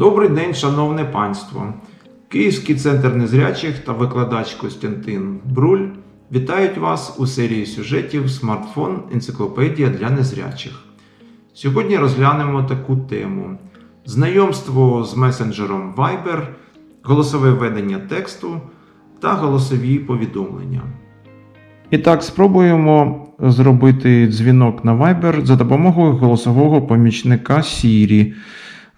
Добрий день, шановне панство! Київський центр незрячих та викладач Костянтин Бруль вітають вас у серії сюжетів Смартфон Енциклопедія для незрячих. Сьогодні розглянемо таку тему: знайомство з месенджером Viber, голосове ведення тексту та голосові повідомлення. І так, спробуємо зробити дзвінок на Viber за допомогою голосового помічника Siri.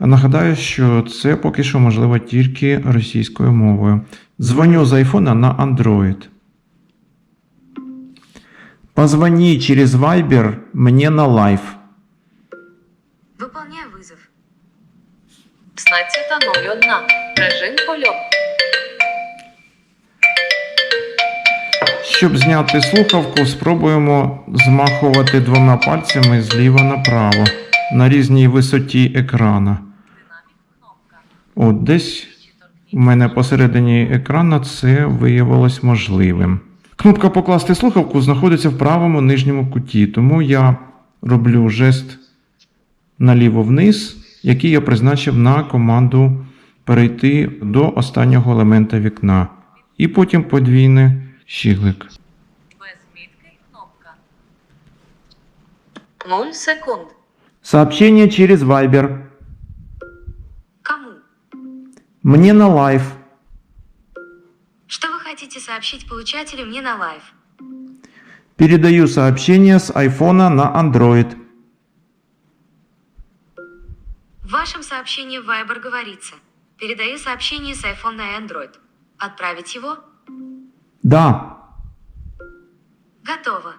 Нагадаю, що це поки що можливо тільки російською мовою. Дзвоню з айфона на Android. Позвони через Viber мне на лайф. Выполняю вызов. 16.01. Режим польоту. Щоб зняти слухавку, спробуємо змахувати двома пальцями зліва направо на різній висоті екрана. От десь у мене посередині екрана це виявилось можливим. Кнопка Покласти слухавку знаходиться в правому нижньому куті, тому я роблю жест наліво вниз, який я призначив на команду перейти до останнього елемента вікна. І потім подвійний щіглик. Без мітки кнопка. 0 секунд. Сообщение через Viber. Мне на лайф. Что вы хотите сообщить получателю мне на лайв? Передаю сообщение с айфона на Android. В вашем сообщении в Viber говорится. Передаю сообщение с iPhone на Android. Отправить его? Да. Готово.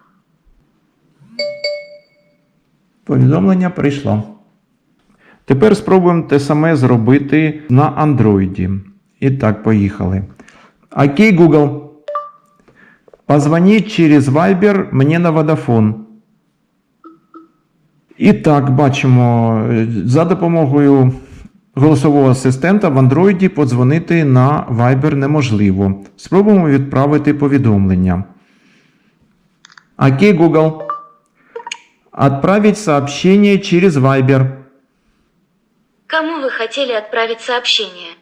Повідомлення прийшло. Тепер спробуємо те саме зробити на Андроїді. І так, поїхали. Окей, Google. Позвоніть через Viber мені на Vodafone. І так, бачимо, за допомогою голосового асистента в Android подзвонити на Viber неможливо. Спробуємо відправити повідомлення. Окей, Google. Отправить сообщение через Viber. Кому вы хотели отправить сообщение?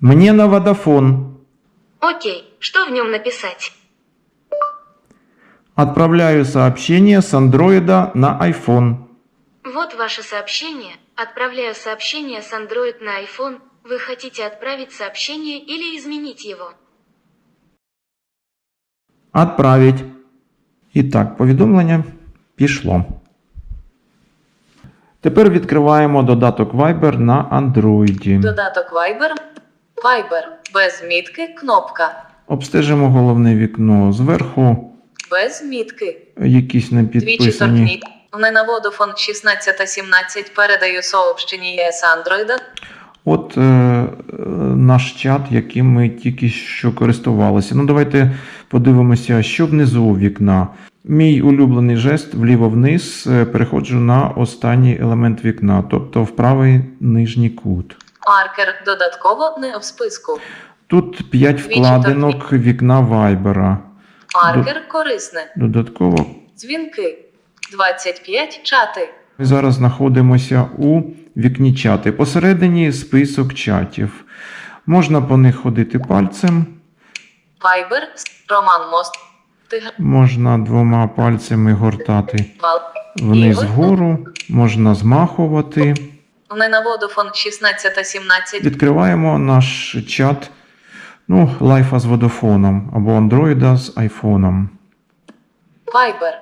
Мне на Vodafone. Окей, что в нем написать? Отправляю сообщение с андроида на iPhone. Вот ваше сообщение. Отправляю сообщение с Android на iPhone. Вы хотите отправить сообщение или изменить его? Отправить. І так, повідомлення пішло. Тепер відкриваємо додаток Viber на Android. Додаток Viber. Viber. Без мітки кнопка. Обстежимо головне вікно. Зверху Без мітки. якісь не підписані. Не на Vodafone 16.17 передаю сообщення з Android. От е, наш чат, яким ми тільки що користувалися. Ну, давайте подивимося, що внизу вікна. Мій улюблений жест вліво-вниз е, переходжу на останній елемент вікна, тобто в правий нижній кут. Маркер додатково не в списку. Тут 5 вкладинок вікна Вайбера. Маркер корисне. Додатково Дзвінки. 25 чати. ми зараз знаходимося у вікні чати. Посередині список чатів. Можна по них ходити пальцем, Viber. Роман Мост. Можна двома пальцями гортати. Вниз вгору, можна змахувати. Не на Vodafone 16.17. Відкриваємо наш чат ну, лайфа з водофоном або андроїда з айфоном. Viber.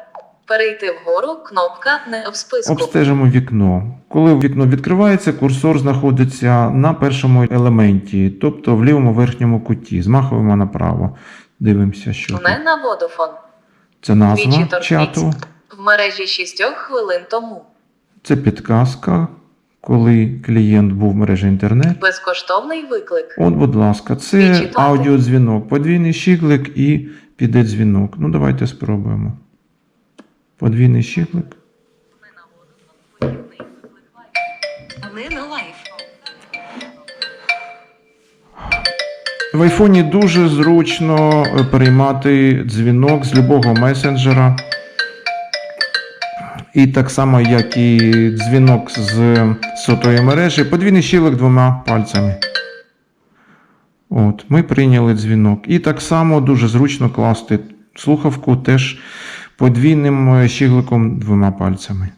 Перейти вгору. Кнопка не в списку. Обстежимо вікно. Коли вікно відкривається, курсор знаходиться на першому елементі, тобто в лівому верхньому куті. Змахуємо направо. Дивимося, що Не тут. на Vodafone. Це назва чату. В мережі 6 хвилин тому. Це підказка, коли клієнт був в мережі інтернет. Безкоштовний виклик. От, будь ласка, це аудіодзвінок, подвійний щіглик і піде дзвінок. Ну, давайте спробуємо. Подвійний щіглик. В айфоні дуже зручно е, переймати дзвінок з любого месенджера. І так само, як і дзвінок з сотої мережі, подвійний щілик двома пальцями. От, ми прийняли дзвінок. І так само дуже зручно класти слухавку теж подвійним е, щігликом двома пальцями.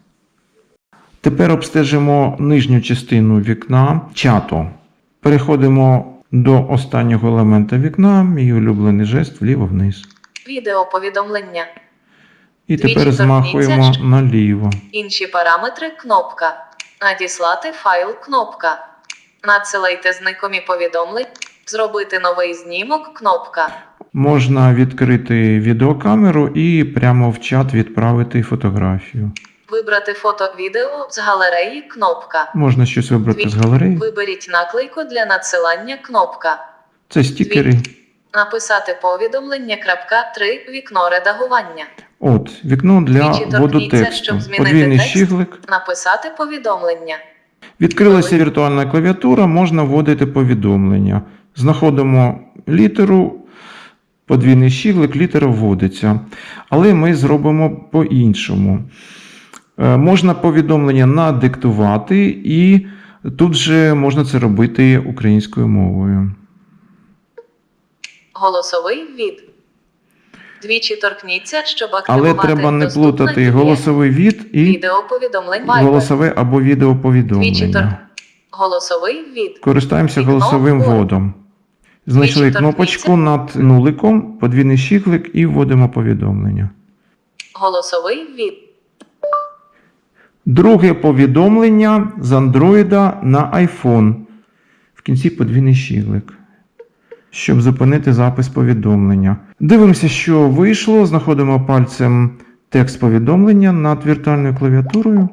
Тепер обстежимо нижню частину вікна чату. Переходимо до останнього елемента вікна, мій улюблений жест вліво-вниз. Відеоповідомлення. І Двічі тепер змахуємо торкніться. наліво. Інші параметри кнопка. Надіслати файл кнопка. Надсилайте знайомі повідомлень. Зробити новий знімок кнопка. Можна відкрити відеокамеру і прямо в чат відправити фотографію. Вибрати фото відео з галереї кнопка. Можна щось вибрати з галереї. Виберіть наклейку для надсилання кнопка. Це стікери. Написати повідомлення. крапка, 3. Вікно редагування. От, вікно для Двічі торкніться, тексту. щоб змінити Подвійний текст. щіглик. Написати повідомлення. Відкрилася віртуальна клавіатура, можна вводити повідомлення. Знаходимо літеру, подвійний щіглик, літера вводиться. Але ми зробимо по-іншому. Е, Можна повідомлення надиктувати, і тут же можна це робити українською мовою. Голосовий від. Двічі торкніться, щоб Але треба не плутати голосовий від і Відеоповідомлень голосове або Двічі тор... відеоповідомлення. Голосовий від. Користаємося Вікно голосовим вгору. вводом. Знайшли Двічі кнопочку над нуликом, подвійний щіглик і вводимо повідомлення. Голосовий від. Друге повідомлення з Android на iPhone. В кінці подвійний щіглик. Щоб зупинити запис повідомлення. Дивимося, що вийшло. Знаходимо пальцем текст повідомлення над віртуальною клавіатурою.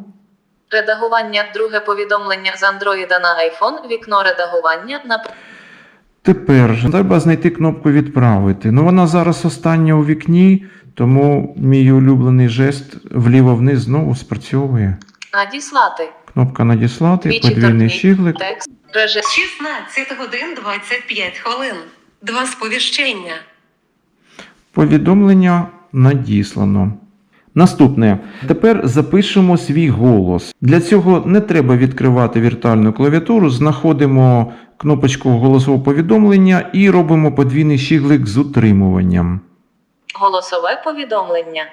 Редагування. Друге повідомлення з Android на iPhone. Вікно редагування на Тепер треба знайти кнопку відправити. Ну вона зараз остання у вікні, тому мій улюблений жест вліво-вниз знову спрацьовує. Надіслати. Кнопка надіслати, Двічі подвійний щіглик. Текст. Режим. 16 годин 25 хвилин. Два сповіщення. Повідомлення надіслано. Наступне. Тепер запишемо свій голос. Для цього не треба відкривати віртуальну клавіатуру, знаходимо кнопочку голосового повідомлення і робимо подвійний щіглик з утримуванням. Голосове повідомлення.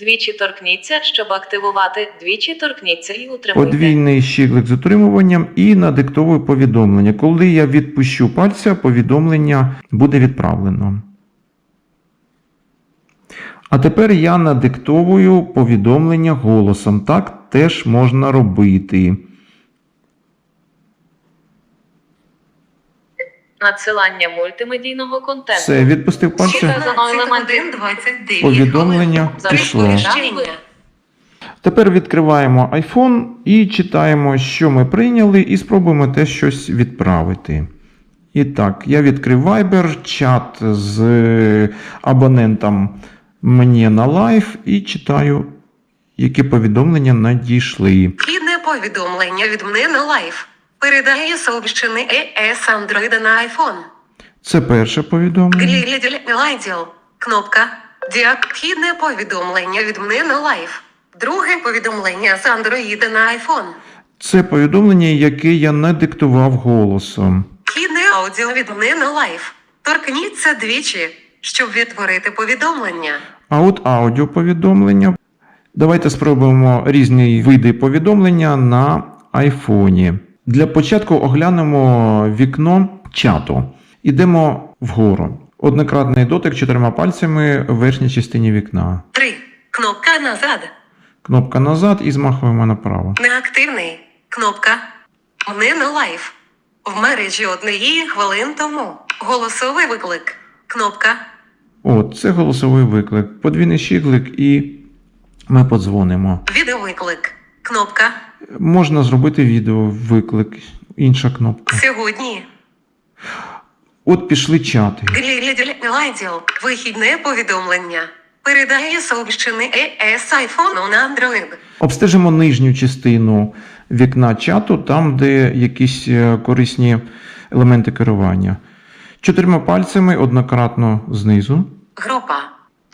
Двічі торкніться, щоб активувати. Двічі торкніться і утримуйте. Подвійний щиклик з утримуванням і надиктовую повідомлення. Коли я відпущу пальця, повідомлення буде відправлено. А тепер я надиктовую повідомлення голосом. Так теж можна робити. Надсилання мультимедійного контенту. Все, відпустив пальця. Вказано 16 елементи. годин 29 Повідомлення пішло. Тепер відкриваємо iPhone і читаємо, що ми прийняли, і спробуємо те щось відправити. І так, я відкрив Viber, чат з абонентом мені на лайф і читаю, які повідомлення надійшли. Хідне повідомлення від мене на лайф. Передає сообщений ES Android на iPhone. Це перше повідомлення. Кнопка. Дяк. Повідомлення від мене на лайф. Друге повідомлення з Android на iPhone. Це повідомлення, яке я не диктував голосом. Хідне аудіо від мене на лайф. Торкніться двічі, щоб відтворити повідомлення. А от аудіоповідомлення. Давайте спробуємо різні види повідомлення на айфоні. Для початку оглянемо вікно чату. Ідемо вгору. Однократний дотик чотирма пальцями в верхній частині вікна. 3. Кнопка назад. Кнопка назад і змахуємо направо. Неактивний. Кнопка. Мене на лайф. В мережі однієї хвилин тому. Голосовий виклик. Кнопка. От, це голосовий виклик. Подвійний щіглик і ми подзвонимо. Відеовиклик. Кнопка. Можна зробити відеовиклик. Інша кнопка. Сьогодні. От пішли чати. Гляділ. Вихідне повідомлення. Передає сообщений ES iPhone на Android. Обстежимо нижню частину вікна чату, там, де якісь е, корисні елементи керування. Чотирма пальцями однократно знизу. Група.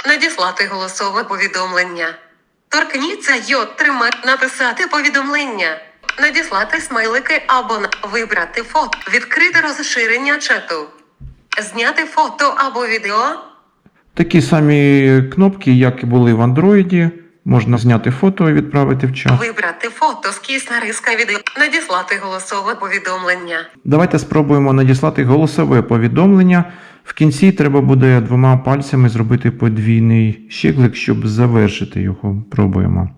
Надіслати голосове повідомлення. Торкніться й отримати написати повідомлення, надіслати смайлики або вибрати фото, відкрити розширення чату, зняти фото або відео, Такі самі кнопки, як і були в Android. Можна зняти фото і відправити в чат. вибрати фото з кіста риска відео, надіслати голосове повідомлення. Давайте спробуємо надіслати голосове повідомлення. В кінці треба буде двома пальцями зробити подвійний щиклик, щоб завершити його. Пробуємо.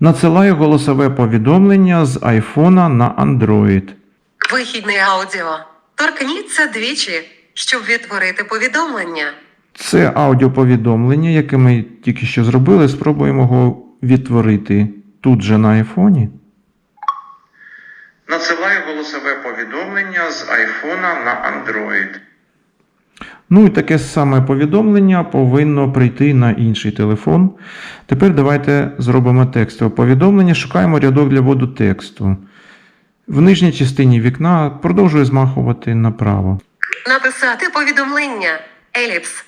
Надсилаю голосове повідомлення з iPhone на Android. Вихідне аудіо. Торкніться двічі, щоб відтворити повідомлення. Це аудіоповідомлення, яке ми тільки що зробили. Спробуємо його відтворити тут же на айфоні. Надсилаю голосове повідомлення з iPhone на Android. Ну і таке саме повідомлення повинно прийти на інший телефон. Тепер давайте зробимо текстове повідомлення. Шукаємо рядок для вводу тексту. В нижній частині вікна продовжую змахувати направо. Написати повідомлення. Еліпс.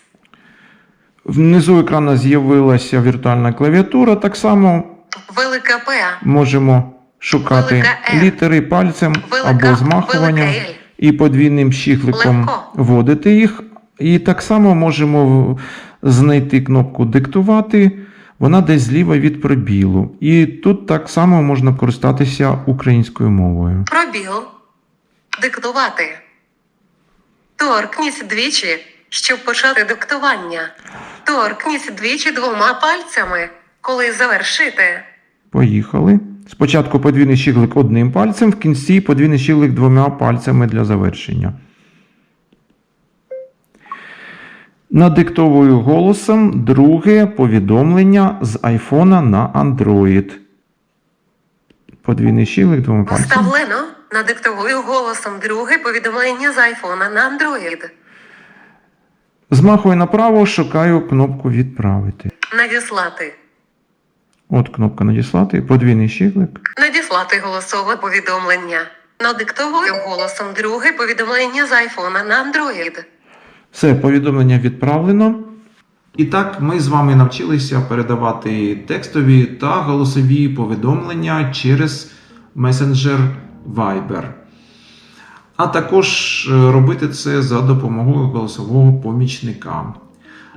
Внизу екрану з'явилася віртуальна клавіатура. Так само Велика П. можемо шукати Велика літери пальцем Велика- або змахуванням велика і подвійним щіхликом Легко. вводити їх. І так само можемо знайти кнопку диктувати. Вона десь зліва від пробілу. І тут так само можна користатися українською мовою. Пробіл. Диктувати. Торкнісь двічі, щоб почати диктування. Торкнісь двічі двома пальцями, коли завершите. Поїхали. Спочатку подвійний щиглик одним пальцем, в кінці подвійний щиглик двома пальцями для завершення. Надиктовую голосом друге повідомлення з iPhone на Android. Подвійний щиглик двома пальцями. Вставлено. Надиктовую голосом друге повідомлення з айфона на Android. Змахую направо, шукаю кнопку відправити. Надіслати. От кнопка надіслати, подвійний щиглик. Надіслати голосове повідомлення. Надиктовую голосом друге повідомлення з айфона на Android. Все, повідомлення відправлено. І так, ми з вами навчилися передавати текстові та голосові повідомлення через месенджер Viber. А також е, робити це за допомогою голосового помічника.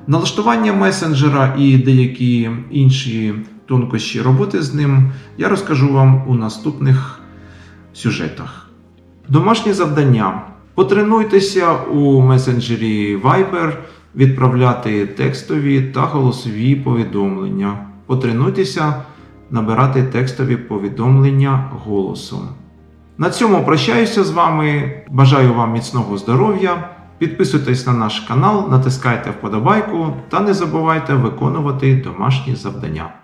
Налаштування месенджера і деякі інші тонкощі роботи з ним я розкажу вам у наступних сюжетах. Домашнє завдання. Потренуйтеся у месенджері Viber відправляти текстові та голосові повідомлення. Потренуйтеся набирати текстові повідомлення голосом. На цьому прощаюся з вами. Бажаю вам міцного здоров'я. Підписуйтесь на наш канал, натискайте вподобайку та не забувайте виконувати домашні завдання.